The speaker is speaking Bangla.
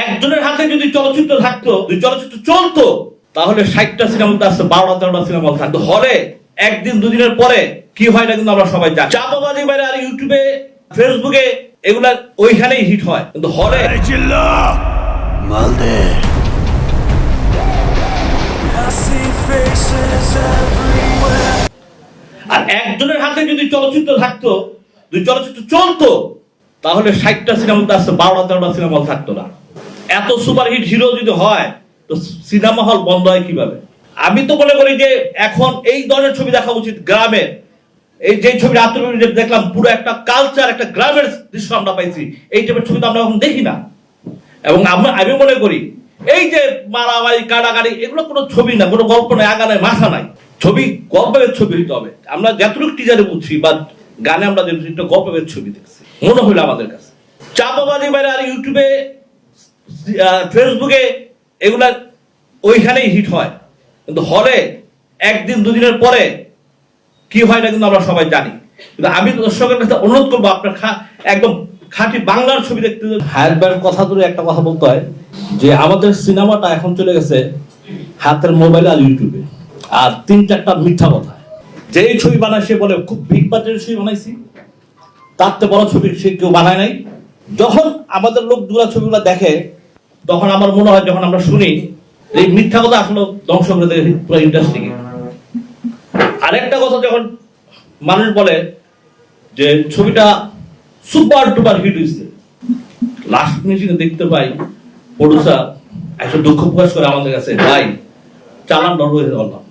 একজনের হাতে যদি চলচ্চিত্র থাকতো, যদি চলচ্চিত্র চলতো, তাহলে ষাটটা সিনেমা আসতে, বারোটা, তেরোটা সিনেমা থাকতো। হলে একদিন, দুদিনের পরে কি হয় না কিন্তু আমরা সবাই জানি। চাপাবাজি বাইরে আর ইউটিউবে, ফেসবুকে এগুলা ওইখানেই হিট হয়। কিন্তু হলে. আর একজনের হাতে যদি চলচ্চিত্র থাকতো, যদি চলচ্চিত্র চলতো, তাহলে ষাটটা সিনেমা আসতে, বারোটা, তেরোটা সিনেমা থাকতো না। এত সুপারহিট হিরো যদি হয়, তো সিনেমা হল বন্ধ হয় কীভাবে? আমি তো মনে করি যে এখন এই ধরনের ছবি দেখা উচিত গ্রামের এই যে ছবি আত্মবিশ্বাস দেখলাম, পুরো একটা কালচার একটা গ্রামের দৃশ্য আমরা পাইছি। এই টাইপের ছবি তো আমরা এখন দেখি না। এবং আমরা, আমি মনে করি, এই যে মারামারি, কাটাকাটি, এগুলো কোনো ছবি না, কোনো গল্প নাই আগা নাই মাথা নাই। ছবি, গল্পের ছবি হইতে হবে। আমরা যতটুকু টিজারে বুঝছি বা গানে আমরা যে একটা গল্পের ছবি দেখছি, মনে হইল আমাদের কাছে। চাপাবাজি বাইরে আর ইউটিউবে ফেসবুকে এগুলা ওইখানেই হিট হয়। কিন্তু হলে একদিন, দুদিনের পরে কি হয় না কিন্তু আমরা সবাই জানি। কিন্তু আমি দর্শকের কাছে অনুরোধ করব, আপনার একদম খাঁটি বাংলার ছবি দেখতে হায়ার ব্যান্ড কথা ধরে একটা কথা বলতে হয় যে, আমাদের সিনেমাটা এখন চলে গেছে হাতের মোবাইল আর ইউটিউবে। আর তিন চারটা মিথ্যা কথা। যেই ছবি বানায় সে বলে, খুব বিগ বাজেটের ছবি বানাইছি। তার থেকে বড় ছবি সে কেউ বানায় নাই। যখন আমাদের লোক দুরা ছবিগুলো দেখে তখন আমার মনে হয় যখন আমরা শুনি, এই মিথ্যা কথা আসলে ধ্বংস করে দেয় পুরো ইন্ডাস্ট্রিকে আরেকটা কথা যখন মানুষ বলে যে ছবিটা সুপার টুপার হিট হয়েছে লাস্ট মিনিটে দেখতে পাই প্রডিউসার একটা দুঃখ প্রকাশ করে আমাদের কাছে, ভাই, চালান ডর হয়ে বললাম।